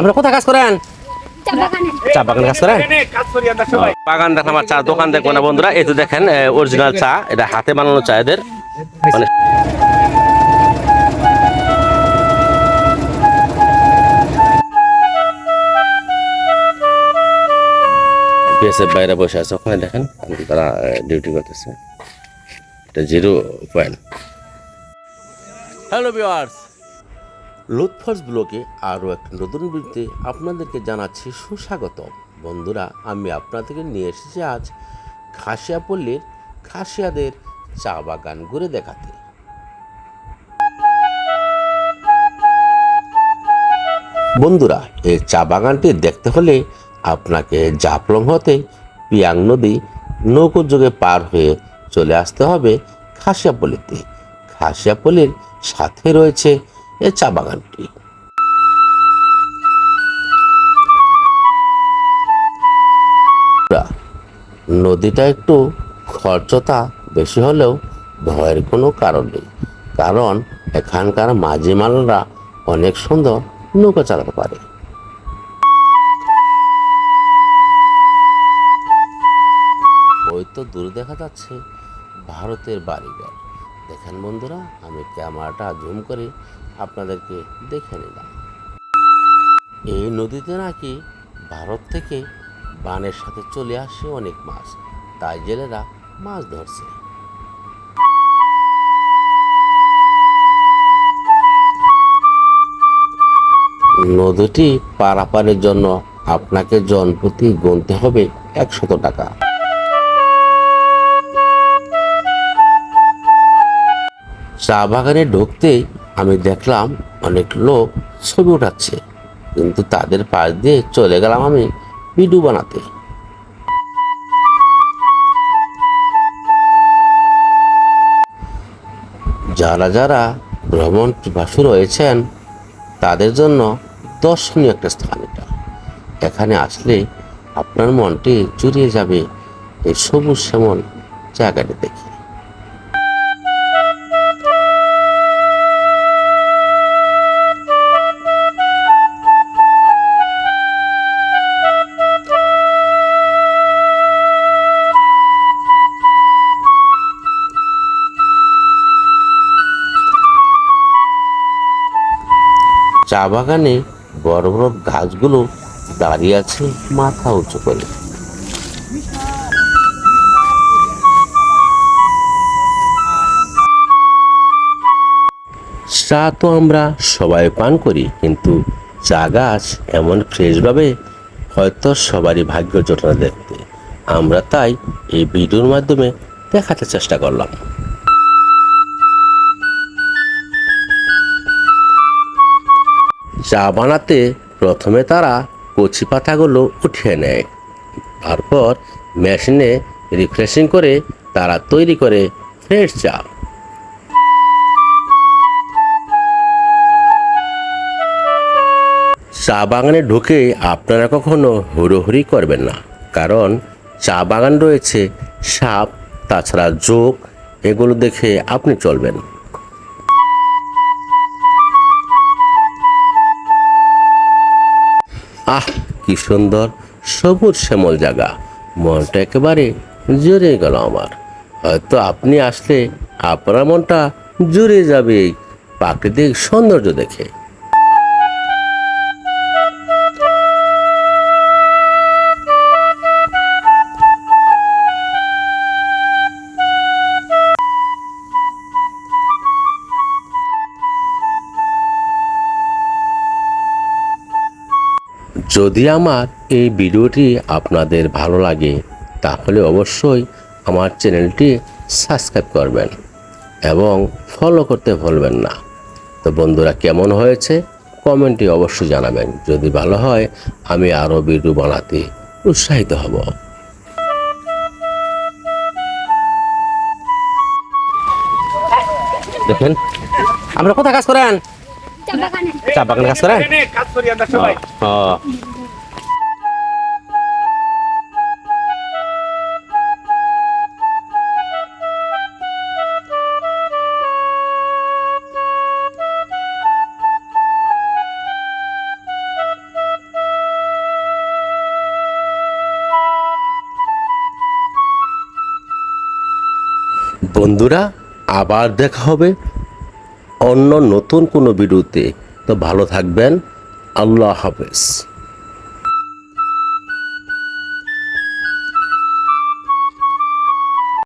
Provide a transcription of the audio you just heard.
আপনারা কোথায় কাজ করেন? চা বাগানে। কাজ করেন? বাগান দেখেন আমার চা দোকান দেখব না বন্ধুরা। এই তো দেখেন অরিজিনাল চা এটা হাতে বানানো চা এদের। মানে বিএসএফ বাইরে বসে আছে। ওখানে দেখেন তারা ডিউটি করতেছে। এটা জিরো পয়েন্ট হ্যালো ভিওয়ার্স লুৎফার্স ব্লকে আরও একটা নতুন ভিডিওতে আপনাদেরকে জানাচ্ছি সুস্বাগত বন্ধুরা, আমি আপনাদেরকে নিয়ে এসেছি আজ খাসিয়াপল্লীর খাসিয়াদের চা বাগান ঘুরে দেখাতে। বন্ধুরা, এই চা বাগানটি দেখতে হলে আপনাকে জাফলং হতে পিয়াং নদী নৌকো যোগে পার হয়ে চলে আসতে হবে খাসিয়াপল্লিতে। খাসিয়াপল্লির সাথে রয়েছে এই চা বাগানটি। নদীটা একটু খরচতা বেশি হলেও ভয়ের কোনো কারণ নেই, কারণ এখানকার মাঝি মালরা অনেক সুন্দর নৌকা চালাতে পারে। ওই তো দূরে দেখা যাচ্ছে ভারতের বাড়িঘর। দেখেন বন্ধুরা, আমি ক্যামেরাটা জুম করে আপনাদেরকে দেখে নিলাম। এই নদীতে নাকি ভারত থেকে বানের সাথে চলে আসে অনেক মাছ, তাই জেলেরা মাছ ধরছে। নদীটি পারাপারের জন্য আপনাকে জনপ্রতি গুনতে হবে একশত টাকা। চা বাগানে ঢুকতেই আমি দেখলাম অনেক লোক ছবি উঠাচ্ছে। কিন্তু তাদের পাশ দিয়ে চলে গেলাম আমি ভিডিও বানাতে। যারা যারা ভ্রমণ পিপাসু রয়েছেন, তাদের জন্য দর্শনীয় একটা স্থান এটা। এখানে আসলে আপনার মনটি জুড়িয়ে যাবে এই সবুজ শ্যামল জায়গাটি দেখে। চা বাগানে বড় বড় গাছগুলো দাঁড়িয়ে আছে মাথা উঁচু করে। চা তো আমরা সবাই পান করি, কিন্তু চা গাছ এমন ফ্রেশভাবে হয়তো সবারই ভাগ্য জোটে না দেখতে। আমরা তাই এই ভিডিওর মাধ্যমে দেখাতে চেষ্টা করলাম। চা বানাতে প্রথমে তারা কচি পাতাগুলো উঠিয়ে নেয়। তারপর মেশিনে রিফ্রেশিং করে তারা তৈরি করে ফ্রেশ চা। চা বাগানে ঢুকে আপনারা কখনো হুড়োহুড়ি করবেন না, কারণ চা বাগান রয়েছে সাপ, তাছাড়া যোগ এগুলো দেখে আপনি চলবেন। আহ, কি সুন্দর সবুজ শ্যামল জায়গা। মনটা একেবারে জুড়ে গেল আমার। হয়তো আপনি আসলে আপনার মনটা জুড়ে যাবে প্রাকৃতিক সৌন্দর্য দেখে। যদি আমার এই ভিডিওটি আপনাদের ভালো লাগে, তাহলে অবশ্যই আমার চ্যানেলটি সাবস্ক্রাইব করবেন এবং ফলো করতে ভুলবেন না। তো বন্ধুরা, কেমন হয়েছে? কমেন্টে অবশ্যই জানাবেন। যদি ভালো হয়, আমি আরও ভিডিও বানাতে উৎসাহিত হব। দেখেন। আমরা কোথায় কাজ করেন? চা বাগানে। কাজ করে বন্ধুরা আবার দেখা হবে অন্য নতুন কোনো ভিডিওতে। তো ভালো থাকবেন। আল্লাহ হাফেজ।